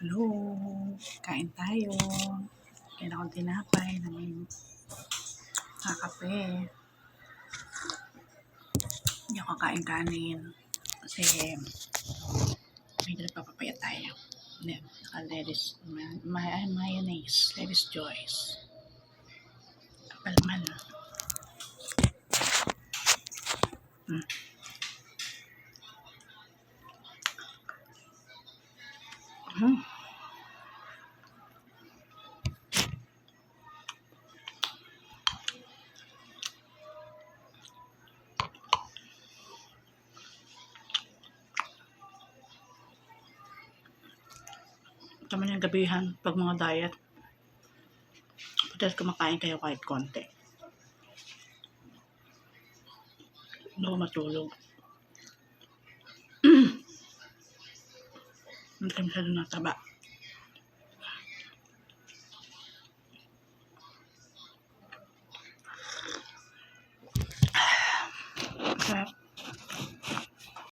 Hello, kain tayo. Kain akong tinapay na may kakape. Hindi ako kain kanin. Kasi medyo nagpapapayat tayo. Naka lettuce, may, may, mayonnaise, lettuce choice. Kapalman. Hmm. Tama yung gabihan pag mga diet. Pagkat kumakain kayo kahit konti. Hindi ako matulog. Hindi kayo masyado nataba.